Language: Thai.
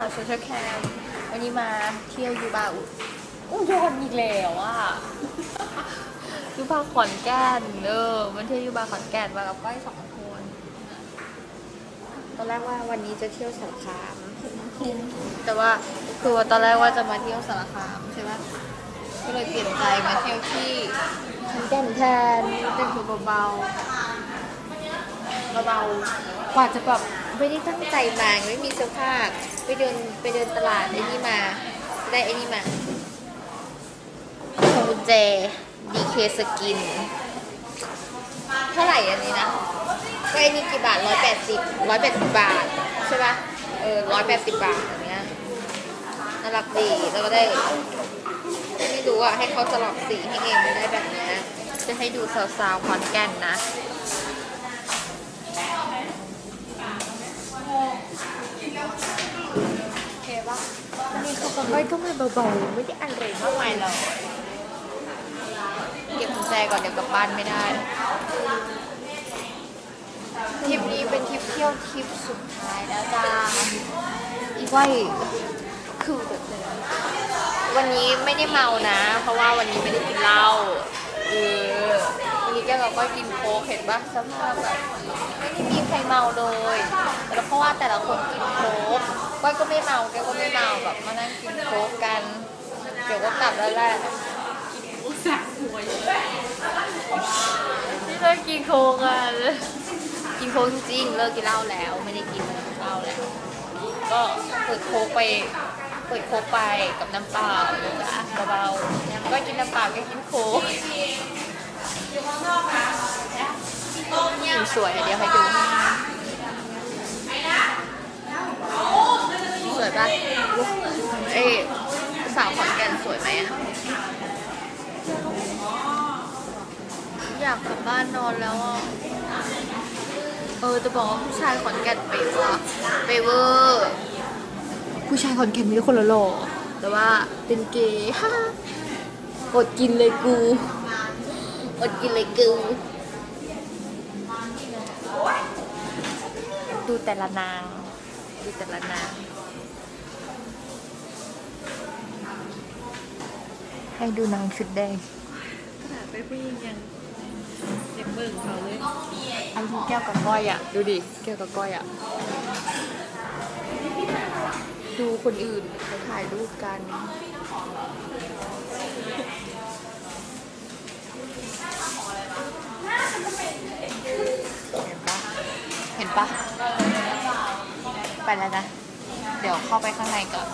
โซเชียลแคมวันนี้มาเที่ยวยูบาอุอุดรอีกแล้วอะยูบาขอนแก่นเออมันเที่ยวยูบาขอนแก่นมากับก้อยสองคนตอนแรกว่าวันนี้จะเที่ยวสารคามแต่ว่าคือว่าตอนแรกว่าจะมาเที่ยวสารคามใช่ไหมก็เลยเปลี่ยนใจมาเที่ยวที่ขอนแก่นแทนแต่งตัวเบาๆเบาๆกว่าจะแบบ ไม่ได้ตั้งใจมาไม่มีเสื้อผ้าไปเดินไปเดินตลาดไอ้นี่มา ได้ไอ้นี่มาพวงกุญแจ DK สกิน เท่าไหร่อันนี้นะก็ไอ้นี่กี่บาทร้อยแปดสิบร้อยแปดสิบบาท ใช่ปะเออร้อยแปดสิบบาทอย่างเงี้ยน่ารักดีแล้วก็ได้ ไม่รู้อะให้เขาสลับสีให้เองได้แบบเนี้ยจะให้ดูสาวๆขอนแก่นนะ โอเคปะวันนี้ เขาก็ไม่ก็มาเบาๆไม่ได้อะไรมากมายเลยเก็บกุญแจก่อนเดี๋ยวกลับบ้านไม่ได้ทริปนี้เป็นทริปเที่ยวทริปสุดท้ายแล้วจ้าอีกว่าคือแบบวันนี้ไม่ได้เมานะ เพราะว่าวันนี้ไม่ได้กินเหล้าเออวันนี้แกเราก็กินโค้กเห็นปะสภาพแบบไม่ได้มีใครเมาเลยแล้วเพราะว่าแต่ละคนกินโค้กก้อยก็ไม่เมาแกก็ไม่เมาแบบมานั่งกิน ดี๋ยวก็กลับแล้วแหละที่เลิกกินโค้กอะกินโค้กจริงเลิกกินเหล้าแล้วไม่ได้กินเหล้าแล้ว ก็เปิดโคกไปเปิดโคกไปกับน้ำเปล่านะคะเบาๆยังก็กินน้ำเปล่าก็กินโค้กสวยเดี๋ยวให้ดูสวยปะเอ้ย สาวขอนแก่นสวยไหมอะอยากกลับบ้านนอนแล้วอะเออจะบอกว่าผู้ชายขอนแก่นเปย์วะเปย์เวอร์ผู้ชายขอนแก่นมีแต่คนละหล่อแต่ว่าเป็นเกย์ฮ่าอดกินเลยกูอดกินเลยกู ดูแต่ละนาง ดูแต่ละนาง ให้ดูนางชุดแดงขนาดเป็นผู้หญิงยังเด็กเบิ่งเขาเลยอันที่แก้วกับก้อยอะ ดูดิ แก้วกับก้อยอะ ดูคนอื่นเขาถ่ายรูปกันเห็นปะเห็นปะไปแล้วนะ เดี๋ยวเข้าไปข้างในก่อน